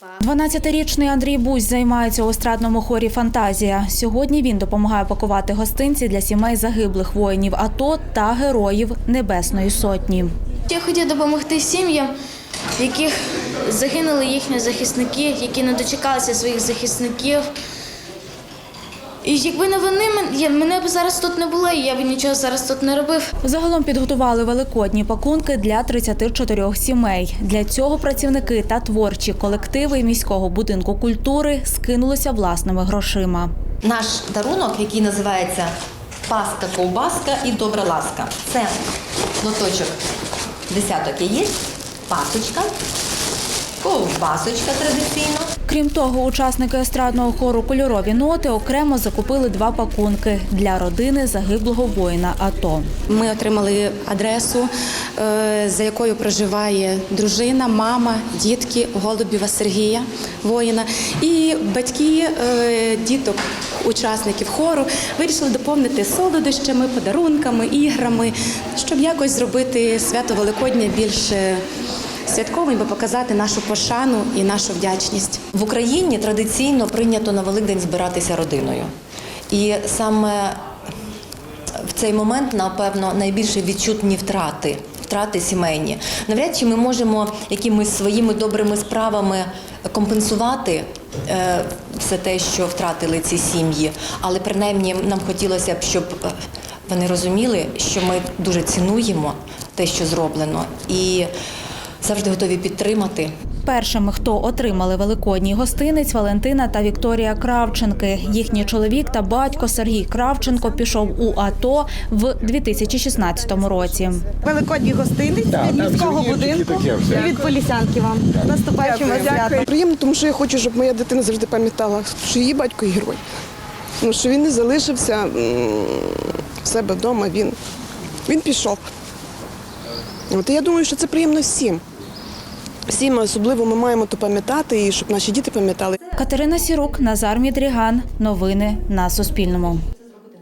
12-річний Андрій Бузь займається у естрадному хорі Фантазія. Сьогодні він допомагає пакувати гостинці для сімей загиблих воїнів АТО та героїв Небесної Сотні. Я хотів допомогти сім'ям, в яких загинули їхні захисники, які не дочекалися своїх захисників. І якби не вони, мене б зараз тут не було, і я б нічого зараз тут не робив. Загалом підготували великодні пакунки для 34 сімей. Для цього працівники та творчі колективи міського будинку культури скинулися власними грошима. Наш дарунок, який називається паска, ковбаска і добра ласка. Це лоточок десяток яєць, пасочка, ковбасочка традиційно. Крім того, учасники естрадного хору Кольорові ноти окремо закупили два пакунки для родини загиблого воїна АТО. Ми отримали адресу, е, за якою проживає дружина, мама, дітки Голубєва Сергія, воїна. І батьки е, діток, учасників хору, вирішили доповнити солодощами, подарунками, іграми, щоб якось зробити свято Великодня більш е, святковим, бо показати нашу пошану і нашу вдячність. В Україні традиційно прийнято на Великдень збиратися родиною. І саме в цей момент, напевно, найбільше відчутні втрати, втрати сімейні. Навряд чи ми можемо якимись своїми добрими справами компенсувати е, все те, що втратили ці сім'ї. Але принаймні нам хотілося б, щоб е, вони розуміли, що ми дуже цінуємо те, що зроблено, і завжди готові підтримати. Першими, хто отримали великодній гостинець, Валентина та Вікторія Кравченки. Їхній чоловік та батько Сергій Кравченко пішов у АТО в 2016 році. Великодній гостинець від міського будинку і від полісянки вам. З Наступаючим святом. Приємно, тому що я хочу, щоб моя дитина завжди пам'ятала, що її батько герой. Ну, що він не залишився в себе вдома, він, він пішов. От і я думаю, що це приємно всім. Всім, особливо ми маємо то пам'ятати, і щоб наші діти пам'ятали. Катерина Сірук, Назар Мідріган. Новини на Суспільному.